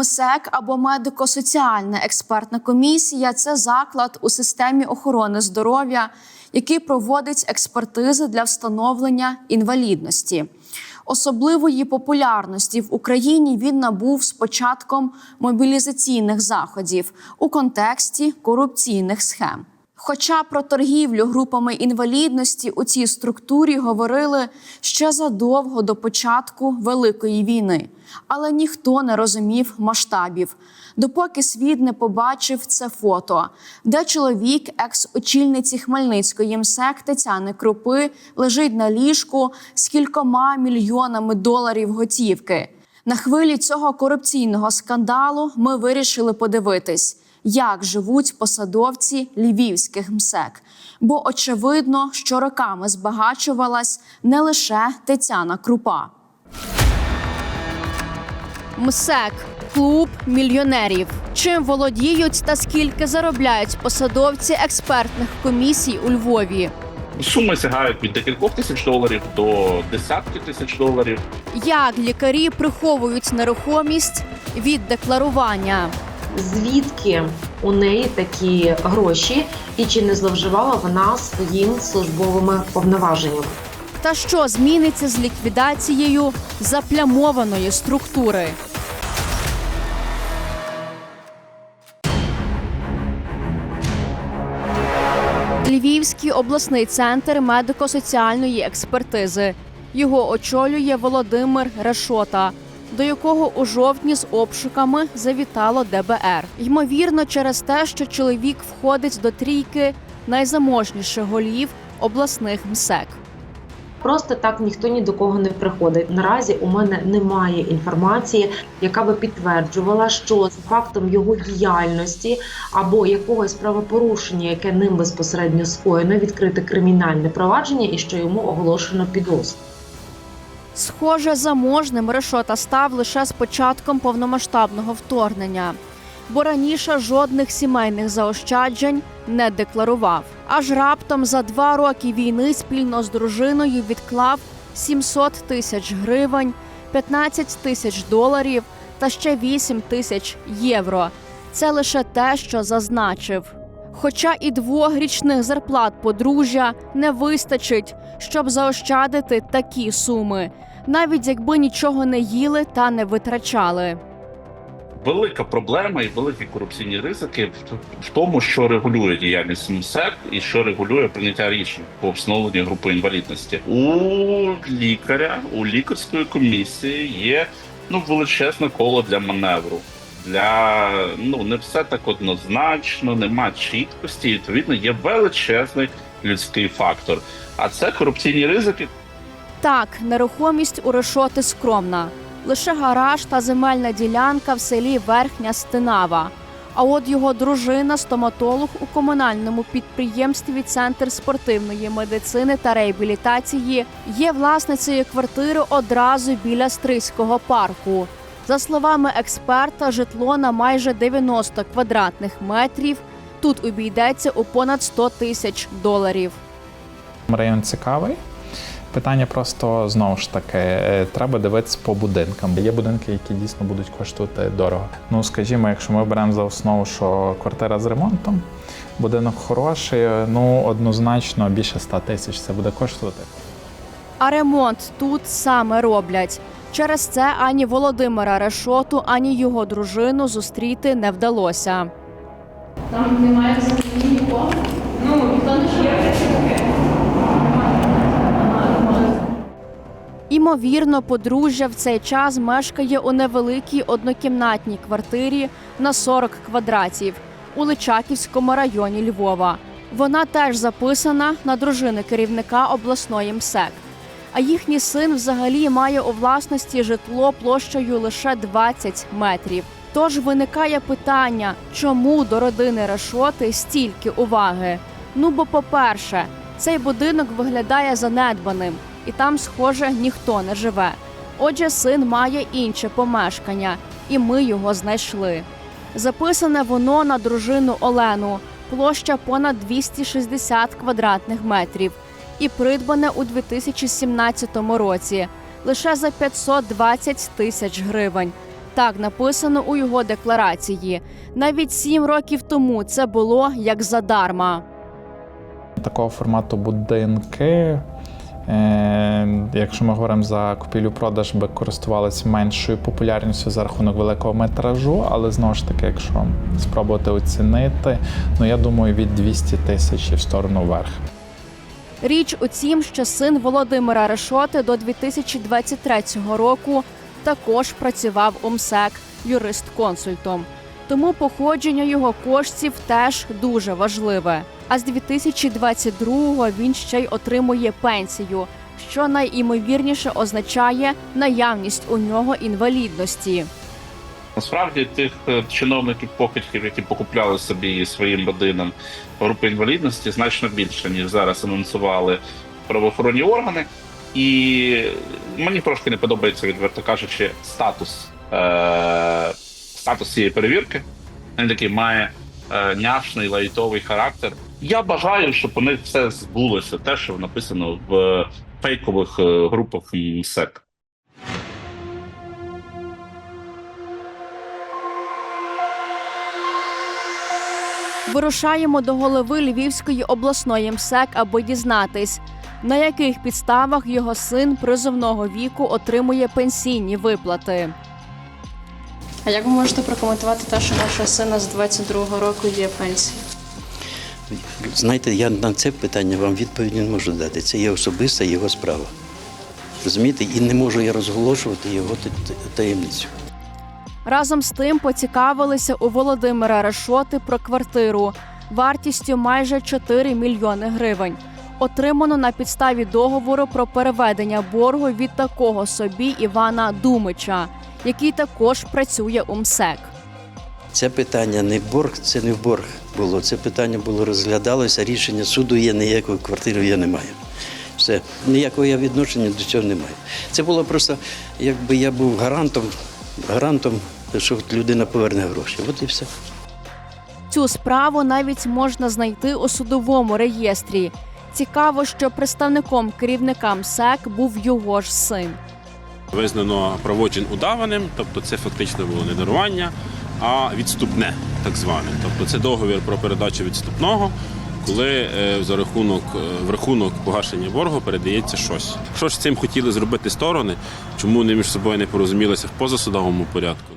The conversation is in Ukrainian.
МСЕК або медико-соціальна експертна комісія це заклад у системі охорони здоров'я, який проводить експертизи для встановлення інвалідності. Особливої популярності в Україні він набув з початком мобілізаційних заходів у контексті корупційних схем. Хоча про торгівлю групами інвалідності у цій структурі говорили ще задовго до початку Великої війни, але ніхто не розумів масштабів, допоки світ не побачив це фото, де чоловік, екс-очільниці Хмельницької МСЕК Тетяни Крупи, лежить на ліжку з кількома мільйонами доларів готівки. На хвилі цього корупційного скандалу ми вирішили подивитись, як живуть посадовці львівських МСЕК. Бо очевидно, що роками збагачувалась не лише Тетяна Крупа. МСЕК клуб мільйонерів. Чим володіють та скільки заробляють посадовці експертних комісій у Львові? Суми сягають від декількох тисяч доларів до десятків тисяч доларів. Як лікарі приховують нерухомість від декларування? Звідки у неї такі гроші, і чи не зловживала вона своїм службовими повноваженнями. Та що зміниться з ліквідацією заплямованої структури? Львівський обласний центр медико-соціальної експертизи. Його очолює Володимир Решота, до якого у жовтні з обшуками завітало ДБР. Ймовірно, через те, що чоловік входить до трійки найзаможніших голів обласних МСЕК. Просто так ніхто ні до кого не приходить. Наразі у мене немає інформації, яка би підтверджувала, що за фактом його діяльності або якогось правопорушення, яке ним безпосередньо скоєно, відкрите кримінальне провадження і що йому оголошено підозру. Схоже, заможним Решота став лише з початком повномасштабного вторгнення, бо раніше жодних сімейних заощаджень не декларував. Аж раптом за два роки війни спільно з дружиною відклав 700 тисяч гривень, 15 тисяч доларів та ще 8 тисяч євро. Це лише те, що зазначив. Хоча і двох річних зарплат подружжя не вистачить, щоб заощадити такі суми, навіть якби нічого не їли та не витрачали. Велика проблема і великі корупційні ризики в- тому, що регулює діяльність МСЕК і що регулює прийняття рішень по встановленню групи інвалідності. У лікаря, у лікарської комісії є ну величезне коло для маневру. Для ну не все так однозначно, нема чіткості. і, Відповідно, є величезний людський фактор. А це корупційні ризики, Так, нерухомість у Решоти скромна. Лише гараж та земельна ділянка в селі Верхня Стинава. А от його дружина, стоматолог у комунальному підприємстві Центр спортивної медицини та реабілітації, є власницею квартири одразу біля Стрийського парку. За словами експерта, житло на майже 90 квадратних метрів тут обійдеться у понад 100 тисяч доларів. Район цікавий. Питання просто знову ж таки, е, треба дивитися по будинкам. Є будинки, які дійсно будуть коштувати дорого. Ну, скажімо, якщо ми беремо за основу, що квартира з ремонтом, будинок хороший, е, ну однозначно більше 100 тисяч це буде коштувати. А ремонт тут саме роблять. Через це ані Володимира Решоту, ані його дружину зустріти не вдалося. Там немає нікого. Ну, ніхто не живе. Імовірно, подружжя в цей час мешкає у невеликій однокімнатній квартирі на 40 квадратів у Личаківському районі Львова. Вона теж записана на дружини керівника обласної МСЕК. А їхній син взагалі має у власності житло площею лише 20 метрів. Тож виникає питання, чому до родини Решоти стільки уваги? Ну бо, по-перше, цей будинок виглядає занедбаним, і там, схоже, ніхто не живе. Отже, син має інше помешкання, і ми його знайшли. Записане воно на дружину Олену, площа понад 260 квадратних метрів, і придбане у 2017 році лише за 520 тисяч гривень. Так написано у його декларації. Навіть сім років тому це було як задарма. Такого формату будинки. Е, якщо ми говоримо за купівлю-продаж, би користувалися меншою популярністю за рахунок великого метражу, але знову ж таки, якщо спробувати оцінити, ну я думаю, від 200 тисяч в сторону вверх. Річ у тім, що син Володимира Решоти до 2023 року також працював у МСЕК юрист-консультом. Тому походження його коштів теж дуже важливе. А з 2022-го він ще й отримує пенсію, що найімовірніше означає наявність у нього інвалідності. Насправді тих е, чиновників покидьків, які покупляли собі своїм родинам групи інвалідності, значно більше ніж зараз анонсували правоохоронні органи. І мені трошки не подобається, відверто кажучи, статус е- статус цієї перевірки. Він такий має е- няшний лайтовий характер. Я бажаю, щоб у них все збулося, те, що написано в фейкових е, групах МСЕК. Вирушаємо до голови Львівської обласної МСЕК, аби дізнатись, на яких підставах його син призовного віку отримує пенсійні виплати. А як ви можете прокоментувати те, що вашого сина з 22-го року є пенсія? Знаєте, я на це питання вам відповіді не можу дати. Це є особиста його справа. Розумієте, і не можу я розголошувати його та- та- таємницю. Разом з тим поцікавилися у Володимира Решоти про квартиру вартістю майже 4 мільйони гривень. Отримано на підставі договору про переведення боргу від такого собі Івана Думича, який також працює у МСЕК. Це питання не борг, це не борг було. Це питання було розглядалося. Рішення суду є, ніякої квартири я не маю. Все, ніякого я відношення до цього не маю. Це було просто, якби я був гарантом, гарантом, що людина поверне гроші. От і все. Цю справу навіть можна знайти у судовому реєстрі. Цікаво, що представником керівника МСЕК був його ж син. Визнано правочин удаваним, тобто це фактично було не дарування, а відступне, так зване. Тобто це договір про передачу відступного, коли е, за рахунок е, в рахунок погашення боргу передається щось. Що ж цим хотіли зробити сторони? Чому вони між собою не порозумілися в позасудовому порядку?